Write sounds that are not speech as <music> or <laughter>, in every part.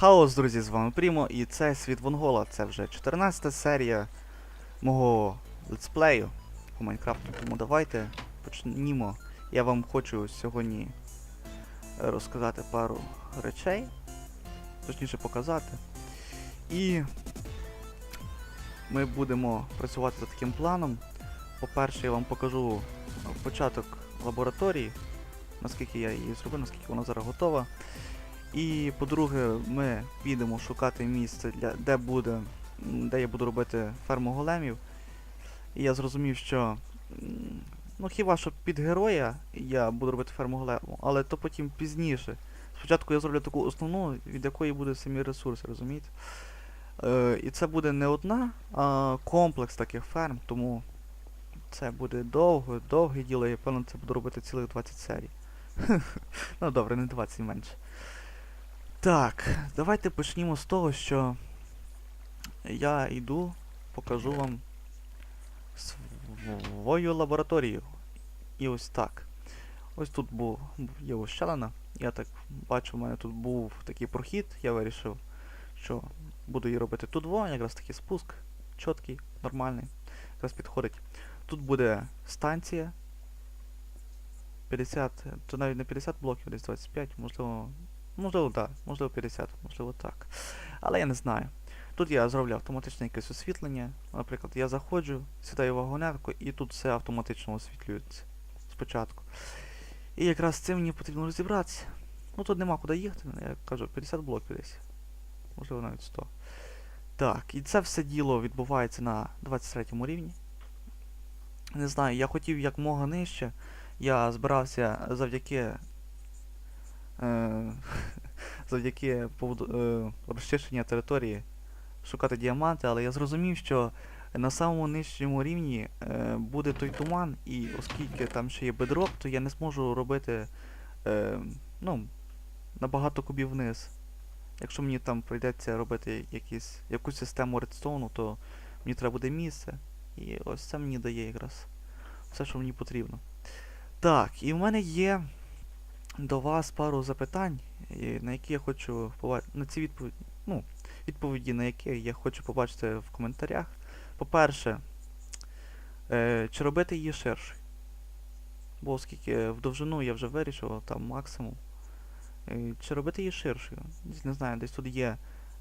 Хаос, друзі, з вами Прімо, і це світ Вонгола. Це вже 14 серія мого летсплею по Майнкрафту. Тому давайте почнімо. Я вам хочу сьогодні е, розказати пару речей, точніше показати. І ми будемо працювати за таким планом. По-перше, я вам покажу початок лабораторії, наскільки я її зробив, наскільки вона зараз готова. І по-друге, ми підемо шукати місце, для, де буде, де я буду робити ферму големів. І я зрозумів, що ну хіба що під героя я буду робити ферму голему, але то потім пізніше. Спочатку я зроблю таку основну, від якої будуть самі ресурси, розумієте? Е, і це буде не одна, а комплекс таких ферм, тому це буде довго, довге діло, я певно це буду робити цілих 20 серій. <laughs> ну добре, не 20 менше. Так, давайте почнімо з того, що я йду, покажу вам свою лабораторію. І ось так. Ось тут був, є ощелина. Я так бачу, в мене тут був такий прохід, я вирішив, що буду її робити тут во, якраз такий спуск, чіткий, нормальний, якраз підходить. Тут буде станція. 50, то навіть не 50 блоків, десь 25, можливо, Можливо, так, можливо 50, можливо так. Але я не знаю. Тут я зроблю автоматичне якесь освітлення. Наприклад, я заходжу, сідаю в вагонетку і тут все автоматично освітлюється спочатку. І якраз з цим мені потрібно розібратися. Ну тут нема куди їхати, я кажу, 50 блоків десь. Можливо навіть 100. Так, і це все діло відбувається на 23 рівні. Не знаю, я хотів як мога нижче. Я збирався завдяки <laughs> завдяки поводу, е, розчищення території шукати діаманти, але я зрозумів, що на самому нижчому рівні е, буде той туман, і оскільки там ще є бедрок, то я не зможу робити е, ну, набагато кубів вниз. Якщо мені там прийдеться робити якісь, якусь систему редстоуну, то мені треба буде місце. І ось це мені дає якраз все, що мені потрібно. Так, і в мене є до вас пару запитань, на які я хочу побачити. На ці відповіді, ну, відповіді, на які я хочу побачити в коментарях. По-перше, е, чи робити її ширшою? Бо оскільки в довжину я вже вирішив, там максимум. Е, чи робити її ширшою? Не знаю, десь тут є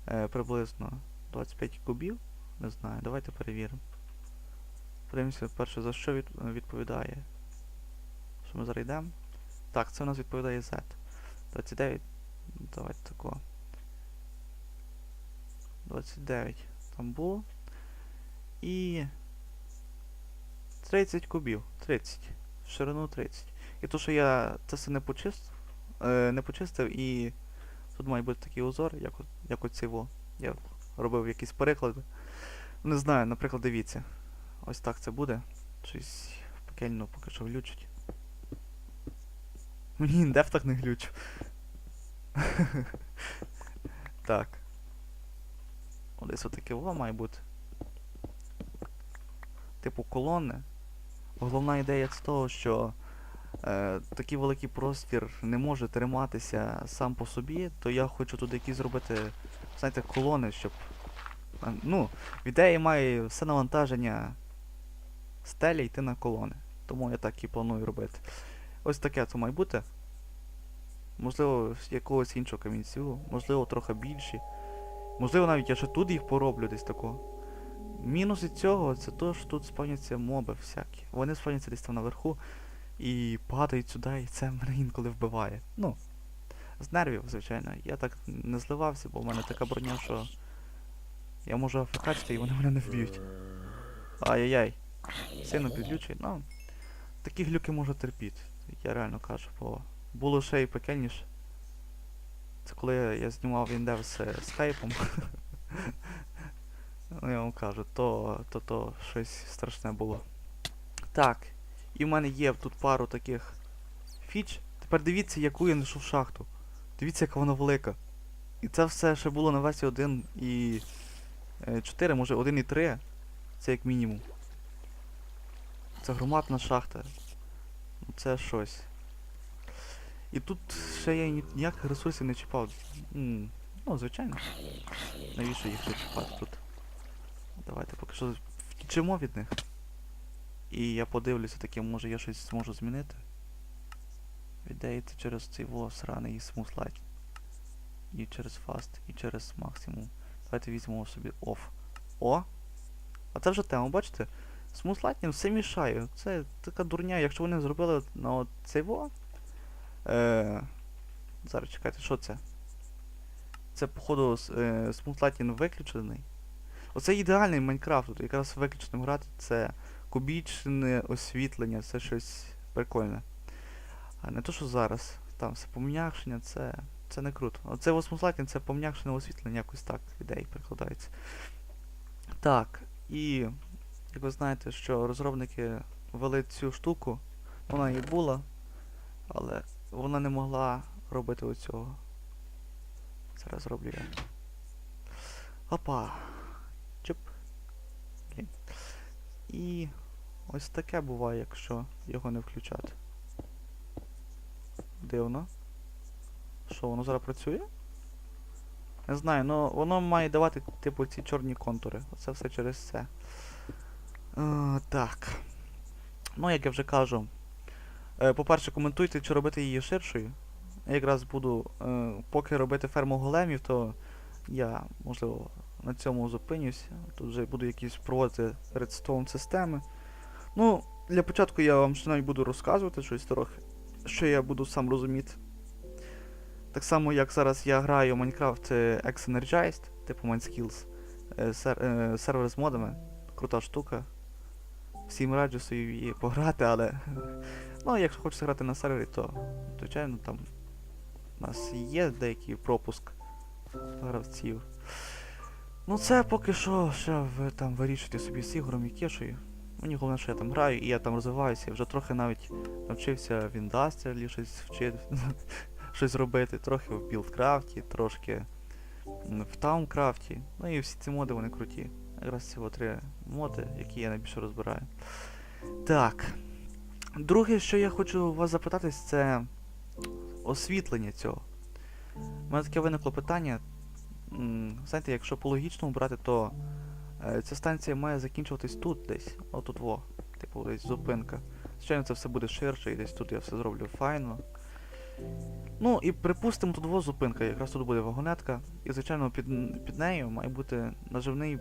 е, приблизно 25 кубів. Не знаю, давайте перевіримо. Подивимося перше, за що від, відповідає. Що ми зараз? Так, це у нас відповідає Z. 29. Давайте тако. 29 там було. І 30 кубів. 30. Ширину 30. І то, що я це все не почистив, е, не почистив і тут має бути такий узор, як, як оцей во. Я робив якісь переклади. Не знаю, наприклад, дивіться. Ось так це буде. Щось пекельно поки що глючить. Мені індев так не глючив. так. О, Десь отаке во має бути. Типу колони. Головна ідея з того, що е, такий великий простір не може триматися сам по собі, то я хочу тут якісь зробити, знаєте, колони, щоб. е, Ну, в ідеї має все навантаження стелі йти на колони. Тому я так і планую робити. Ось таке це має бути. Можливо, з якогось іншого камінцю, можливо, трохи більші. Можливо, навіть я ще тут їх пороблю десь такого. Мінуси цього це то, що тут спавняться моби всякі. Вони спавняться десь там наверху і падають сюди, і це мене інколи вбиває. Ну, з нервів, звичайно. Я так не зливався, бо в мене така броня, що я можу афекачити і вони мене не вб'ють. Ай-яй-яй. Сильно підлючий, ну. Такі глюки можу терпіти. Я реально кажу, бо було ще й пекельніше. Це коли я, знімав індев з е, скайпом. ну <laughs> я вам кажу, то, то, то щось страшне було. Так. І в мене є тут пару таких фіч. Тепер дивіться, яку я знайшов шахту. Дивіться, яка вона велика. І це все ще було на версії 1 і е, 4, може 1 і 3. Це як мінімум. Це громадна шахта. Це щось. І тут ще я ніяких ресурсів не чіпав. Ну, звичайно. Навіщо їх ще чіпати тут? Давайте поки що втічемо від них. І я подивлюся таки, може я щось зможу змінити. Це через цей во і light. І через fast, і через максимум. Давайте візьмемо собі off. О! А це вже тема, бачите? Smooth Lightning все мішає. Це така дурня, якщо вони зробили на цей во. Е, зараз чекайте, що це? Це, походу, е, виключений. Оце ідеальний Майнкрафт, тут якраз виключеним грати це кубічне освітлення, це щось прикольне. А не то, що зараз. Там все пом'якшення, це. Це не круто. Оце Smooth це пом'якшене освітлення, якось так ідеї прикладається. Так, і як ви знаєте, що розробники ввели цю штуку, вона і була, але вона не могла робити оцього. Зараз роблю я. Опа. Чоп. І ось таке буває, якщо його не включати. Дивно. Що, воно зараз працює? Не знаю, ну воно має давати, типу, ці чорні контури. Оце все через це. Так. Ну, як я вже кажу. Е, по-перше, коментуйте, чи робити її ширшою. Я якраз буду, е, поки робити ферму големів, то я, можливо, на цьому зупинюсь. Тут вже буду якісь проводити редстоун системи. Ну, для початку я вам ще навіть буду розказувати щось трохи, що я буду сам розуміти. Так само, як зараз я граю Minecraft е, X-Energized, типу MineSkills, сер, сервер з модами. Крута штука. Всім раджу собі пограти, але. Ну, якщо хочете грати на сервері, то звичайно там у нас є деякий пропуск гравців. Ну це поки що ще ви там вирішуєте собі з Ігорем і Кешою. Мені головне, що я там граю і я там розвиваюся. Я вже трохи навіть навчився в індастріалі щось вчити, <laughs> щось робити, трохи в білдкрафті, трошки в таумкрафті. Ну і всі ці моди вони круті. Якраз от три моди, які я найбільше розбираю. Так. Друге, що я хочу вас запитати, це освітлення цього. У мене таке виникло питання. Знаєте, якщо по логічному брати, то е, ця станція має закінчуватись тут десь. Отут во. Типу десь зупинка. Звичайно, це все буде ширше, і десь тут я все зроблю файно. Ну і припустимо, тут во зупинка, якраз тут буде вагонетка. І звичайно під, під нею має бути наживний.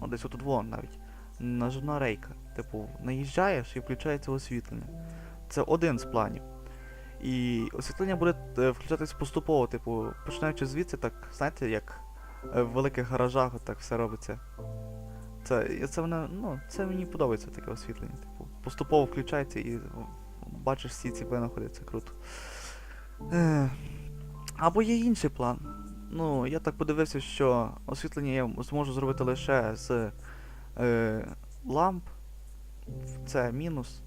О, десь отут во навіть. Наживна рейка. Типу, наїжджаєш і включається освітлення. Це один з планів. І освітлення буде е, включатись поступово, типу, починаючи звідси, так, знаєте, як е, в великих гаражах так все робиться. Це, це, мене, ну, це мені подобається таке освітлення. Типу, поступово включається і бачиш всі ці винаходи, це круто. Або є інший план. Ну, я так подивився, що освітлення я зможу зробити лише з е, ламп. Це мінус.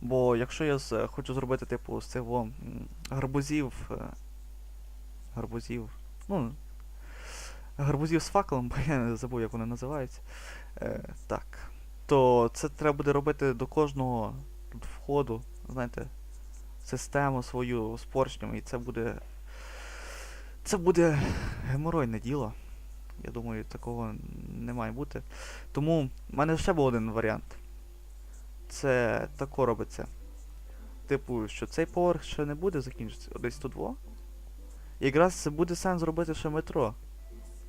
Бо якщо я з, хочу зробити, типу, з цього гарбузів. е, Гарбузів. Ну. Гарбузів з факелом, <laughs> бо я не забув, як вони називаються. Е, так. То це треба буде робити до кожного входу, знаєте, систему свою з поршнями, і це буде. Це буде геморойне діло. Я думаю, такого не має бути. Тому в мене ще був один варіант. Це тако робиться. Типу, що цей поверх ще не буде закінчитися, десь тут во. І якраз буде сенс зробити ще метро.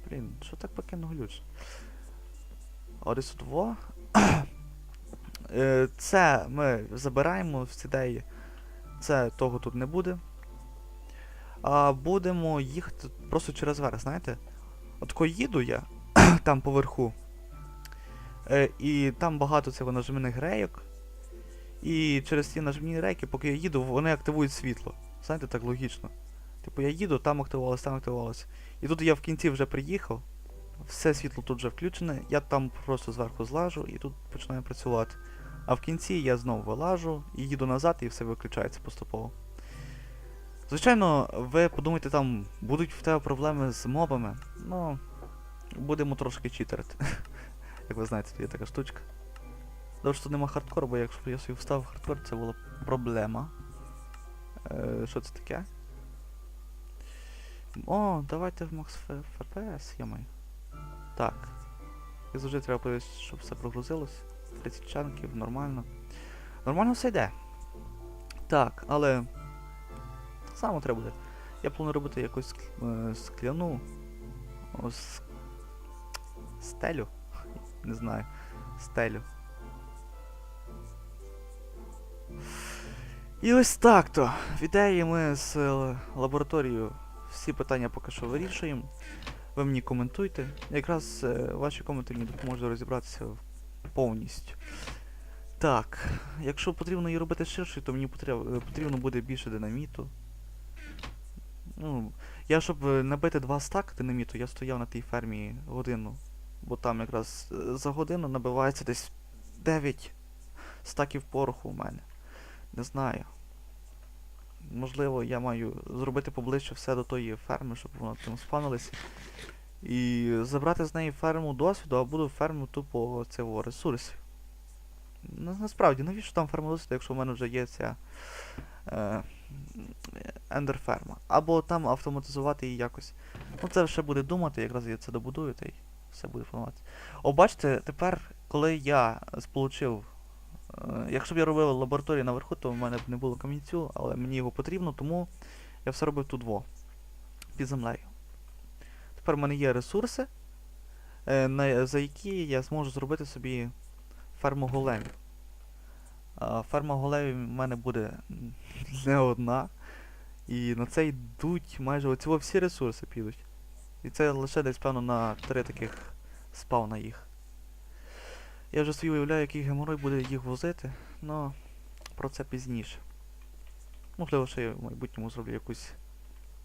Блін, що так покинув глюч? А десь тут во. Е, Це ми забираємо в ідеї. Це того тут не буде. А будемо їхати просто через верх, знаєте? От коли їду я <clears throat> там поверху. Е, і там багато цього нажимних рейок. І через ці нажимні рейки, поки я їду, вони активують світло. Знаєте, так логічно. Типу я їду, там активувалося, там активувалося. І тут я в кінці вже приїхав. Все світло тут вже включене, я там просто зверху злажу і тут починаю працювати. А в кінці я знову вилажу і їду назад, і все виключається поступово. Звичайно, ви подумайте, там будуть в тебе проблеми з мобами. Ну, будемо трошки читерити. <laughs> Як ви знаєте, є така штучка. Добре, що тут нема хардкору, бо якщо я собі встав хардкор, це була проблема. Е, що це таке? О, давайте в Max FPS, йомай. Так. І завжди треба подивитися, щоб все прогрузилось. 30 чанків, нормально. Нормально все йде. Так, але. Само треба буде. Я планую робити якусь е, скляну. Ось. Стелю. Не знаю. Стелю. І ось так то. В ідеї ми з е, лабораторією всі питання поки що вирішуємо. Ви мені коментуйте. Якраз е, ваші коменти мені допоможуть розібратися повністю. Так, якщо потрібно її робити ширшою, то мені потрібно, потрібно буде більше динаміту. Ну, я щоб е, набити два стак динаміту, я стояв на тій фермі годину. Бо там якраз е, за годину набивається десь 9 стаків пороху у мене. Не знаю. Можливо, я маю зробити поближче все до тої ферми, щоб воно там спавнилося. І забрати з неї ферму досвіду, а буду ферму тупо цього ресурсів. Насправді, навіщо там ферма досвіду, якщо в мене вже є ця е, ендерферма. Або там автоматизувати її якось. Ну це ще буде думати, якраз я це добудую, та й все буде планувати. О, бачите, тепер, коли я сполучив. Е, якщо б я робив лабораторію наверху, то в мене б не було камінцю, але мені його потрібно, тому я все робив тут во. Під землею. Тепер в мене є ресурси, е, за які я зможу зробити собі ферму големів. Ферма големів в мене буде не одна. І на це йдуть майже оці всі ресурси підуть. І це лише десь, певно, на три таких спавна їх. Я вже собі уявляю, який геморой буде їх возити, але про це пізніше. Можливо, ще я в майбутньому зроблю якусь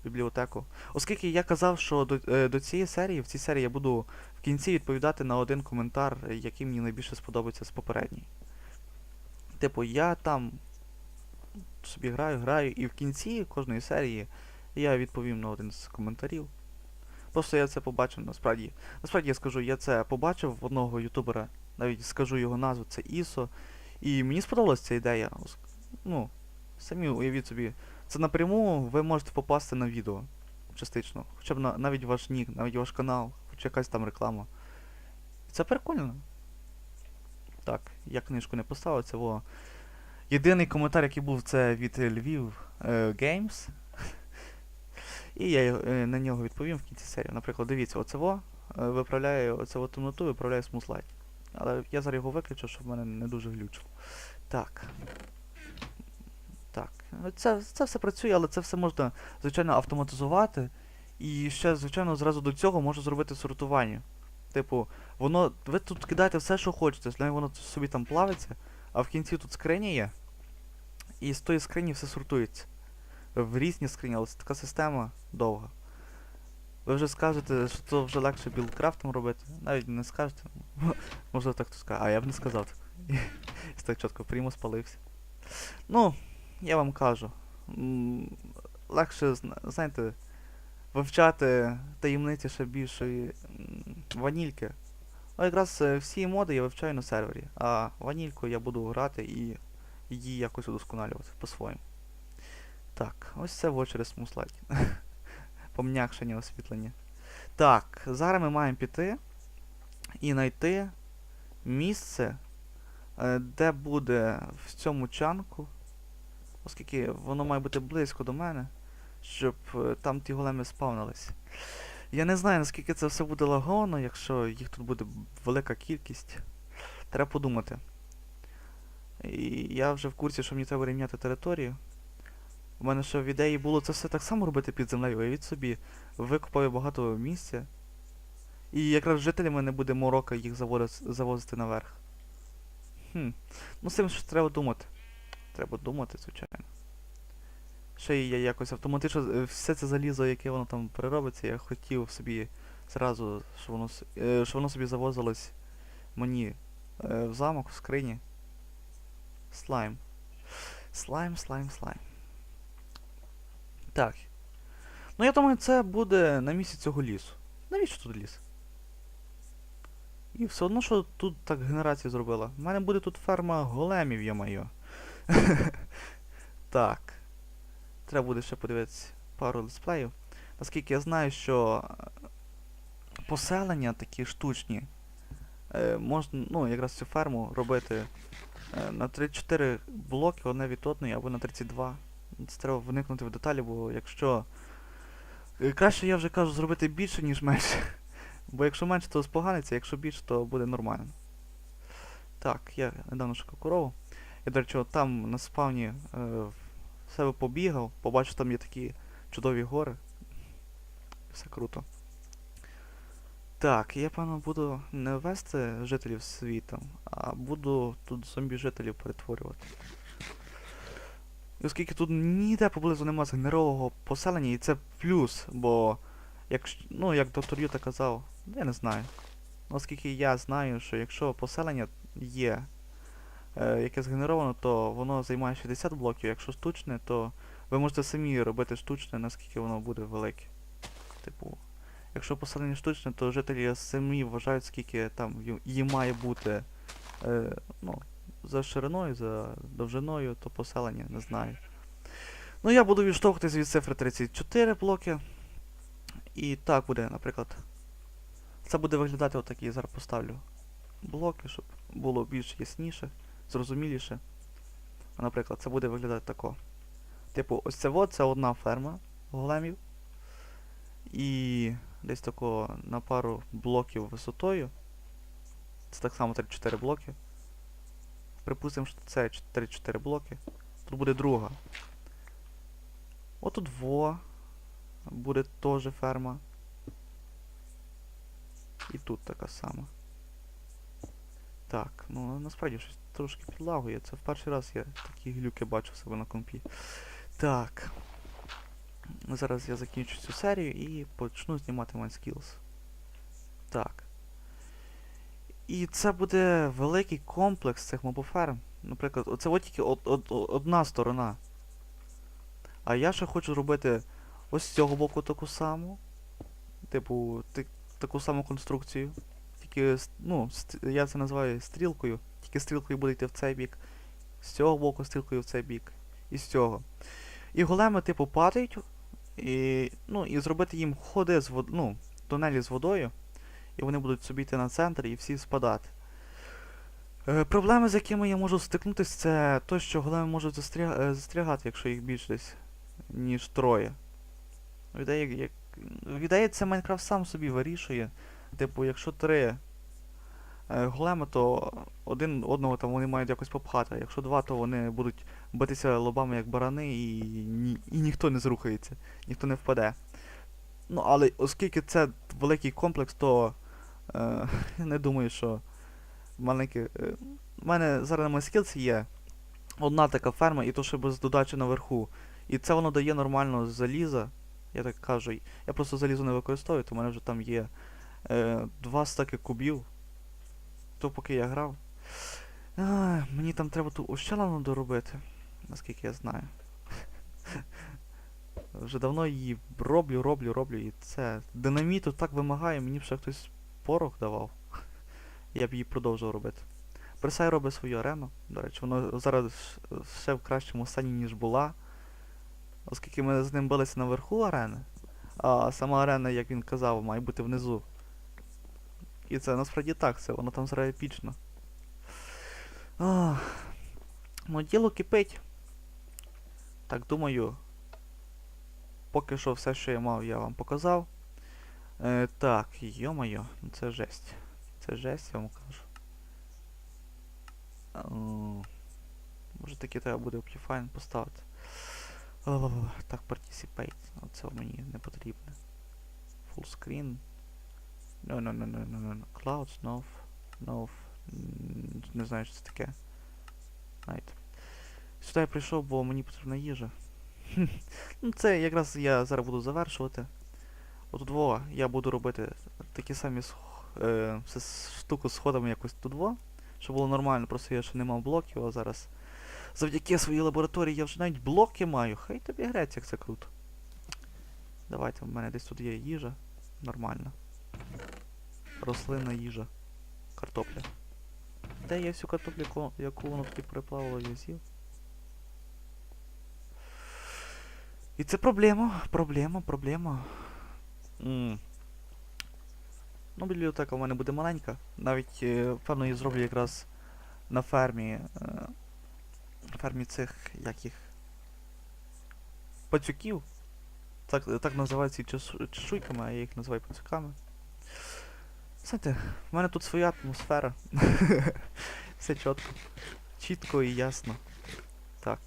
бібліотеку. Оскільки я казав, що до, е, до цієї серії, в цій серії я буду в кінці відповідати на один коментар, який мені найбільше сподобається з попередній. Типу, я там собі граю, граю, і в кінці кожної серії я відповім на один з коментарів. Просто я це побачив насправді. Насправді я скажу, я це побачив в одного ютубера, навіть скажу його назву, це Ісо. І мені сподобалася ця ідея. Ну, самі уявіть собі, це напряму ви можете попасти на відео. Частично. Хоча б на, навіть ваш нік, навіть ваш канал, хоч якась там реклама. Це прикольно. Так, я книжку не поставив, це во. Єдиний коментар, який був, це від Львів е, Games. І я е, на нього відповім в кінці серії. Наприклад, дивіться, оце во е, виправляє оце темноту, виправляє смузлайт. Але я зараз його виключу, щоб в мене не дуже глючило. Так. Так. Ну, Це, це все працює, але це все можна, звичайно, автоматизувати. І ще, звичайно, зразу до цього можна зробити сортування. Типу, воно. Ви тут кидаєте все, що хочете, з воно собі там плавиться, а в кінці тут скриня є. І з тої скрині все сортується. В різні скрині, але це така система довга. Ви вже скажете, що це вже легше білдкрафтом робити. Навіть не скажете. <laughs> Може так хто скаже. А я б не сказав так. <laughs> І так чітко прямо спалився. Ну, я вам кажу. Легше, знаєте, вивчати таємниці ще більшої ванільки. А якраз е, всі моди я вивчаю на сервері, а ванільку я буду грати і її якось удосконалювати по-своєму. Так, ось це в через смуслайд. <laughs> Пом'якшення освітлення. Так, зараз ми маємо піти і знайти місце, е, де буде в цьому чанку, оскільки воно має бути близько до мене, щоб е, там ті големи спавнились. Я не знаю, наскільки це все буде лаговано, якщо їх тут буде велика кількість. Треба подумати. І я вже в курсі, що мені треба рівняти територію. У мене ще в ідеї було це все так само робити під землею, уявіть собі, викопаю багато місця. І якраз жителями не буде морока їх заводити, завозити наверх. Хм. Ну з цим ж треба думати. Треба думати, звичайно. Ще й я якось автоматично е, все це залізо, яке воно там переробиться, я хотів собі зразу, щоб воно, е, щоб воно собі завозилось мені е, в замок, в скрині. Слайм. Слайм, слайм, слайм. Так. Ну я думаю, це буде на місці цього лісу. Навіщо тут ліс? І все одно, що тут так генерація зробила. У мене буде тут ферма големів, йо-моє. <laughs> так. Треба буде ще подивитися пару летсплеїв. Оскільки я знаю, що е, поселення такі штучні, е, можна, ну, якраз цю ферму робити е, на 3-4 блоки одне від одної або на 32. Це треба вникнути в деталі, бо якщо. Краще я вже кажу зробити більше, ніж менше. <laughs> Бо якщо менше, то споганиться, якщо більше, то буде нормально. Так, я недавно шукав корову. Я, до речі, там на спавні е, в себе побігав, побачив, там є такі чудові гори. Все круто. Так, я, певно, буду не вести жителів світу, а буду тут зомбі-жителів перетворювати. Оскільки тут ніде поблизу немає згенерового поселення, і це плюс, бо якщо, ну, як доктор Юта казав, я не знаю. Оскільки я знаю, що якщо поселення є, яке згенеровано, то воно займає 60 блоків, якщо штучне, то ви можете самі робити штучне, наскільки воно буде велике. Типу, якщо поселення штучне, то жителі самі вважають, скільки там їм має бути е, ну, за шириною, за довжиною, то поселення, не знаю. Ну, я буду відштовхуватись від цифри 34 блоки. І так буде, наприклад. Це буде виглядати отак, я зараз поставлю блоки, щоб було більш ясніше, зрозуміліше. Наприклад, це буде виглядати тако. Типу, ось це от, це одна ферма големів. І десь тако на пару блоків висотою. Це так само 3-4 блоки. Припустимо, що це 3-4 блоки. Тут буде друга. Отут во. Буде теж ферма. І тут така сама. Так, ну насправді щось трошки підлагує. Це в перший раз я такі глюки бачу себе на компі. Так. Зараз я закінчу цю серію і почну знімати MindSkills. Так. І це буде великий комплекс цих мобоферм. Наприклад, оце от тільки од- од- од- одна сторона. А я ще хочу зробити ось з цього боку таку саму. Типу, ти- таку саму конструкцію. Тільки, ну, я це називаю стрілкою. Тільки стрілкою буде йти в цей бік. З цього боку стрілкою в цей бік. І з цього. І големи, типу, падають. І, ну, і зробити їм ходи з вод... ну, тунелі з водою. І вони будуть собі йти на центр і всі спадати. Е, проблеми, з якими я можу стикнутися, це то, що големи можуть застря... е, застрягати, якщо їх більше десь, ніж троє. Віддає, як... Це Майнкрафт сам собі вирішує. Типу, якщо три е, големи, то один одного там вони мають якось попхати. Якщо два, то вони будуть битися лобами як барани і, і ніхто не зрухається, ніхто не впаде. Ну, але оскільки це великий комплекс, то е, <laughs> не думаю, що маленьке. Е, у мене зараз на MySkills є одна така ферма, і то ще без додачі наверху. І це воно дає нормально заліза. Я так кажу. Я просто залізо не використовую, то в мене вже там є е, два стаки кубів. То поки я грав. А, мені там треба ту ущелину доробити, наскільки я знаю. <laughs> Вже давно її роблю, роблю, роблю, і це динаміту так вимагає, мені б ще хтось порох давав. <laughs> Я б її продовжував робити. Пресай робить свою арену. До речі, воно зараз ще в кращому стані, ніж була. Оскільки ми з ним билися наверху арени, а сама арена, як він казав, має бути внизу. І це насправді так, це воно там зараз епічно. Ну, діло кипить. Так, думаю. Поки що все, що я мав, я вам показав. Е, так, йо-моє, ну це жесть. Це жесть, я вам кажу. О, може таки треба буде Amplify поставити. О, так, Participate. Оце мені не потрібне. Full screen. No, no, no, no, no, no. Clouds, no. No. М, Не знаю, що це таке. Навіть. Сюди я прийшов, бо мені потрібна їжа. <laughs> ну це якраз я зараз буду завершувати. Отут во, я буду робити такі самі е, штуку з сходами якось тут во. Щоб було нормально, просто я ще не мав блоків, а зараз. Завдяки своїй лабораторії я вже навіть блоки маю. Хай тобі грець, як це круто. Давайте, в мене десь тут є їжа. Нормальна. Рослинна їжа. Картопля. Де є всю картоплю, яку, воно таки переплавило, я з'їв? І це проблема, проблема, проблема. м, Ну, бібліотека у мене буде маленька. Навіть, е, певно, її зроблю якраз на фермі. е, фермі цих, як їх. Пацюків. Так, так називаються і чешуйками, а я їх називаю пацюками. Знаєте, в мене тут своя атмосфера. <laughs> Все чітко. Чітко і ясно. Так.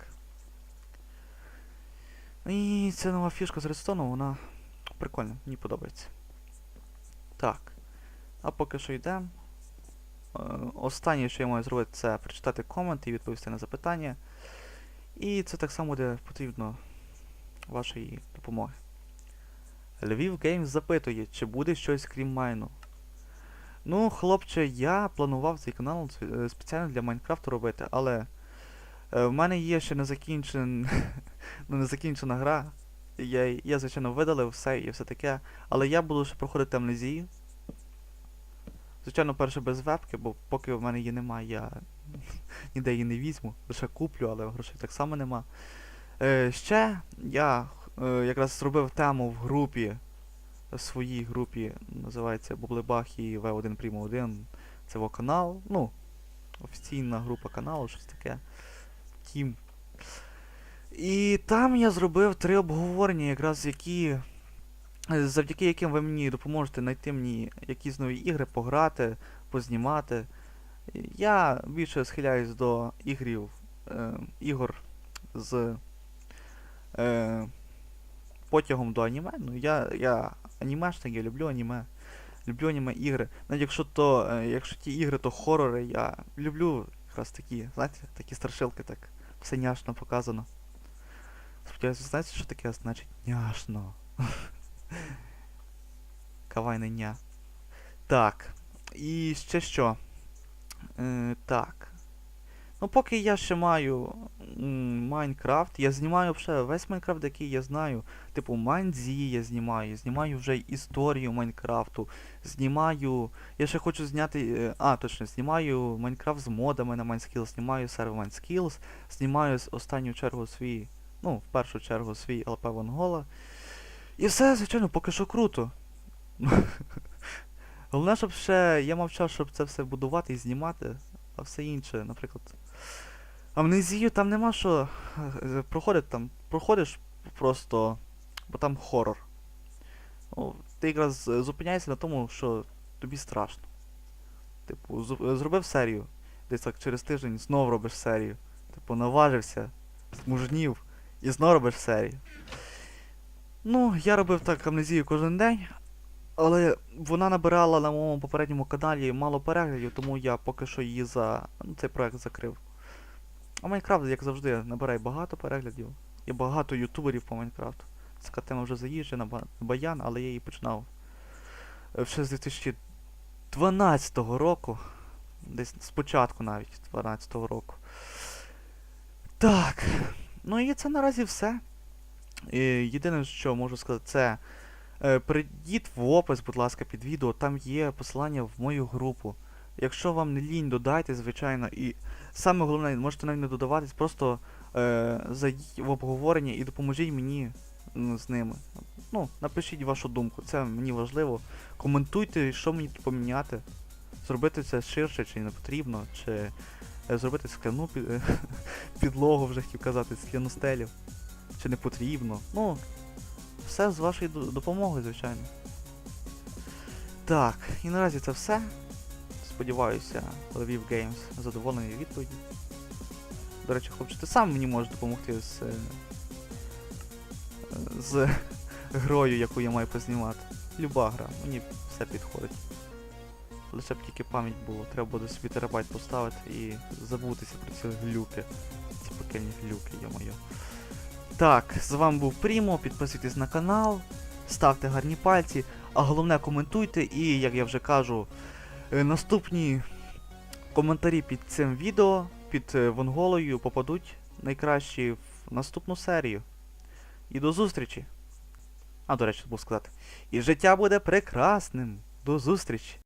І ця нова фішка з редстону, вона прикольна, мені подобається. Так. А поки що йдемо. Е, Останнє, що я маю зробити, це прочитати комент і відповісти на запитання. І це так само буде потрібно вашої допомоги. Львів Геймс запитує, чи буде щось крім майну. Ну, хлопче, я планував цей канал е, спеціально для Майнкрафту робити, але е, в мене є ще не закінчен, <laughs> ну, не гра. Я, я, звичайно, видалив все і все таке, але я буду ще проходити амнезію. Звичайно, перше без вебки, бо поки в мене її немає, я <laughs> ніде її не візьму. Лише куплю, але грошей так само нема. Е, ще я якраз зробив тему в групі, в своїй групі, називається Боблебах і V1 Primo 1. Це його канал. Ну, офіційна група каналу, щось таке. Тім. І там я зробив три обговорення, якраз які. е, Завдяки яким ви мені допоможете знайти мені якісь нові ігри, пограти, познімати. Я більше схиляюсь до ігрів, е, ігор з е, потягом до аніме. Ну, я, я анімешник, я люблю аніме. Люблю аніме ігри. Навіть якщо то, е, якщо ті ігри, то хорори, я люблю якраз такі, знаєте, такі страшилки, так все няшно показано. Сподіваюся, знаєте, що таке значить няшно. <laughs> Кавайне ня. Так. І ще що? Е, так. Ну, поки я ще маю Майнкрафт, я знімаю вже весь Майнкрафт, який я знаю. Типу Майнзі я знімаю, знімаю вже історію Майнкрафту, знімаю. Я ще хочу зняти. е, А, точно, знімаю Майнкрафт з модами на MineSkills, знімаю сервер MineSkills, знімаю останню чергу свій, ну, в першу чергу свій LP Вонгола. І все, звичайно, поки що круто. <laughs> Головне, щоб ще я мав час, щоб це все будувати і знімати, а все інше, наприклад. Амнезію там нема що е, проходити там. Проходиш просто, бо там хорор. Ну, ти якраз е, зупиняєшся на тому, що тобі страшно. Типу, е, зробив серію. Десь так через тиждень знов робиш серію. Типу, наважився, змужнів і знов робиш серію. Ну, я робив так амнезію кожен день, але вона набирала на моєму попередньому каналі мало переглядів, тому я поки що її за. ну, цей проект закрив. А Майнкрафт, як завжди, набирає багато переглядів. Є багато ютуберів по Майнкрафту. Ця тема вже заїжджена, баян, але я її починав е, ще з 2012 року. Десь спочатку навіть 2012 року. Так. Ну і це наразі все. І єдине, що можу сказати, це е, перейдіть в опис, будь ласка, під відео, там є посилання в мою групу. Якщо вам не лінь, додайте, звичайно, і саме головне, можете навіть не додаватись, просто е, зайдіть в обговорення і допоможіть мені з ними. Ну, напишіть вашу думку, це мені важливо. Коментуйте, що мені тут поміняти. Зробити це ширше, чи не потрібно, чи е, зробити скляну під, <laughs> підлогу, вже хотів казати, скляну стелю. Чи не потрібно. Ну, все з вашою до- допомогою, звичайно. Так, і наразі це все. Сподіваюся, Lviv Games задоволений відповіді. До речі, хлопче, ти сам мені можеш допомогти з. е, з грою, яку я маю познімати. Люба гра, мені все підходить. Лише б тільки пам'ять було, треба буде собі терабайт поставити і забутися про ці глюки. Ці пекельні глюки, йо-моє. Так, з вами був Прімо, підписуйтесь на канал, ставте гарні пальці, а головне коментуйте і, як я вже кажу, наступні коментарі під цим відео, під е, Вонголою попадуть найкращі в наступну серію. І до зустрічі! А, до речі, був сказати. І життя буде прекрасним. До зустрічі!